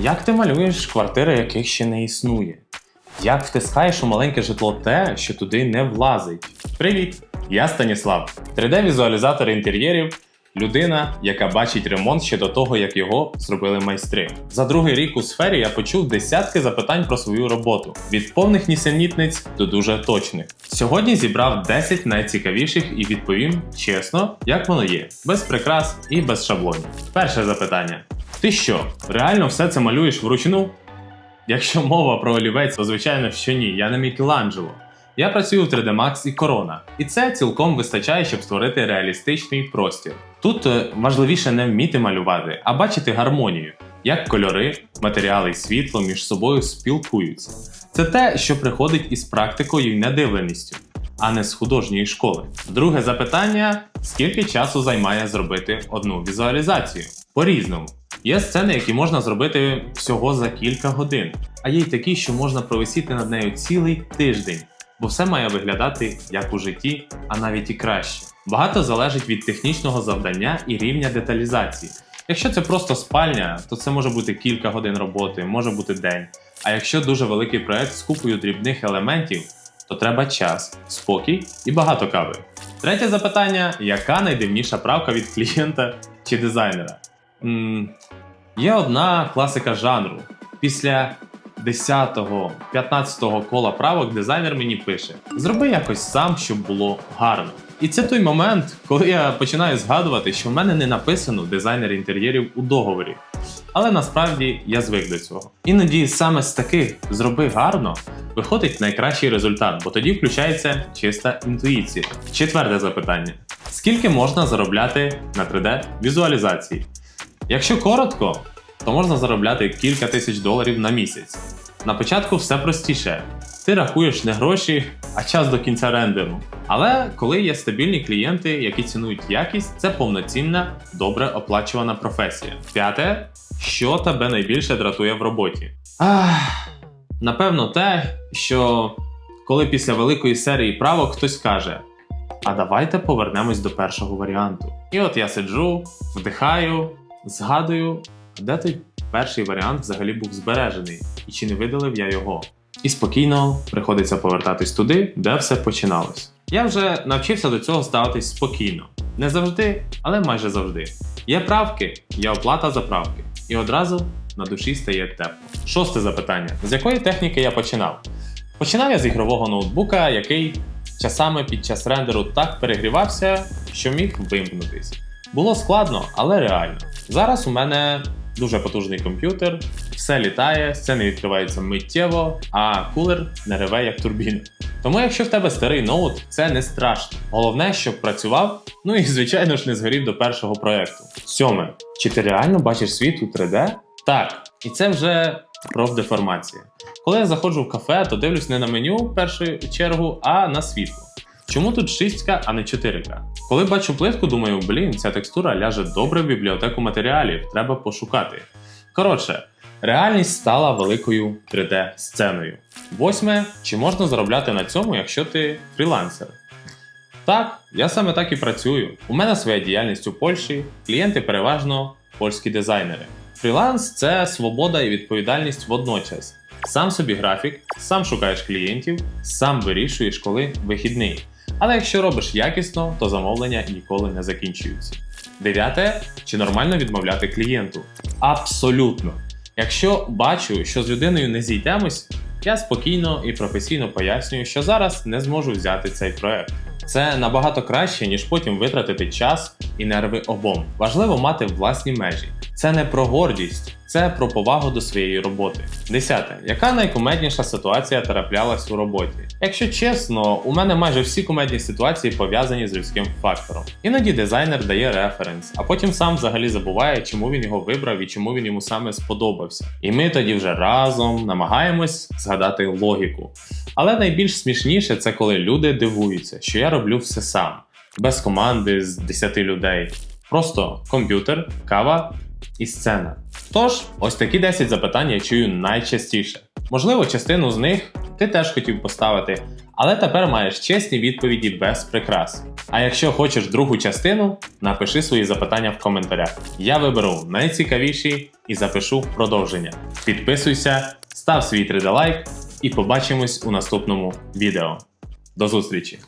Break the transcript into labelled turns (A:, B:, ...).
A: Як ти малюєш квартири, яких ще не існує? Як втискаєш у маленьке житло те, що туди не влазить? Привіт! Я Станіслав, 3D-візуалізатор інтер'єрів, людина, яка бачить ремонт ще до того, як його зробили майстри. За другий рік у сфері я почув десятки запитань про свою роботу від повних нісенітниць до дуже точних. Сьогодні зібрав 10 найцікавіших і відповім чесно, як воно є, без прикрас і без шаблонів. Перше запитання: ти що, реально все це малюєш вручну? Якщо мова про олівець, то звичайно, що ні, я не Мікеланджело. Я працюю в 3D Max і Corona, і це цілком вистачає, щоб створити реалістичний простір. Тут е, важливіше не вміти малювати, а бачити гармонію, як кольори, матеріали і світло між собою спілкуються. Це те, що приходить із практикою і надивленістю, а не з художньої школи. Друге запитання: скільки часу займає зробити одну візуалізацію? По-різному. Є сцени, які можна зробити всього за кілька годин, а є й такі, що можна провисіти над нею цілий тиждень, бо все має виглядати як у житті, а навіть і краще. Багато залежить від технічного завдання і рівня деталізації. Якщо це просто спальня, то це може бути кілька годин роботи, може бути день. А якщо дуже великий проект з купою дрібних елементів, то треба час, спокій і багато кави. Третє запитання: яка найдивніша правка від клієнта чи дизайнера? М, Є одна класика жанру. Після 10-15-го кола правок дизайнер мені пише: зроби якось сам, щоб було гарно. І це той момент, коли я починаю згадувати, що в мене не написано дизайнер інтер'єрів у договорі. Але насправді я звик до цього. Іноді саме з таких зроби гарно виходить найкращий результат, бо тоді включається чиста інтуїція. Четверте запитання: скільки можна заробляти на 3D візуалізації? Якщо коротко, то можна заробляти кілька тисяч доларів на місяць. На початку все простіше. Ти рахуєш не гроші, а час до кінця рендеру. Але коли є стабільні клієнти, які цінують якість, це повноцінна, добре оплачувана професія. П'яте, що тебе найбільше дратує в роботі? Ах, напевно, те, що коли після великої серії правок хтось каже: А давайте повернемось до першого варіанту. І от я сиджу, вдихаю, згадую, де той перший варіант взагалі був збережений, і чи не видалив я його. І спокійно приходиться повертатись туди, де все починалось. Я вже навчився до цього ставитись спокійно. Не завжди, але майже завжди. Є правки, є оплата за правки. І одразу на душі стає тепло. Шосте запитання: з якої техніки я починав? Починав я з ігрового ноутбука, який часами під час рендеру так перегрівався, що міг вимкнутись. Було складно, але реально. Зараз у мене дуже потужний комп'ютер, все літає, сцени відкриваються миттєво, а кулер не реве як турбіна. Тому, якщо в тебе старий ноут, це не страшно. Головне, щоб працював, ну і звичайно ж не згорів до першого проекту. Сьоме. Чи ти реально бачиш світ у 3D? Так. І це вже профдеформація. Коли я заходжу в кафе, то дивлюсь не на меню в першу чергу, а на світло. Чому тут 6К, а не 4К? Коли бачу плитку, думаю, блін, ця текстура ляже добре в бібліотеку матеріалів, треба пошукати. Коротше, реальність стала великою 3D-сценою. Восьме, чи можна заробляти на цьому, якщо ти фрілансер? Так, я саме так і працюю. У мене своя діяльність у Польщі, клієнти переважно польські дизайнери. Фріланс це свобода і відповідальність водночас. Сам собі графік, сам шукаєш клієнтів, сам вирішуєш, коли вихідний. Але якщо робиш якісно, то замовлення ніколи не закінчуються. Дев'яте, чи нормально відмовляти клієнту? Абсолютно. Якщо бачу, що з людиною не зійдемось, я спокійно і професійно пояснюю, що зараз не зможу взяти цей проект. Це набагато краще, ніж потім витратити час і нерви обом. Важливо мати власні межі. Це не про гордість, це про повагу до своєї роботи. Десяте. Яка найкумедніша ситуація траплялась у роботі? Якщо чесно, у мене майже всі кумедні ситуації пов'язані з людським фактором. Іноді дизайнер дає референс, а потім сам взагалі забуває, чому він його вибрав і чому він йому саме сподобався. І ми тоді вже разом намагаємось згадати логіку. Але найбільш смішніше це коли люди дивуються, що я роблю все сам, без команди з 10 людей. Просто комп'ютер, кава і сцена. Тож, ось такі 10 запитань я чую найчастіше. Можливо, частину з них ти теж хотів поставити, Але тепер маєш чесні відповіді без прикрас. А якщо хочеш другу частину, напиши свої запитання в коментарях. Я виберу найцікавіші і запишу продовження. Підписуйся, став свій 3D лайк і побачимось у наступному відео. До зустрічі!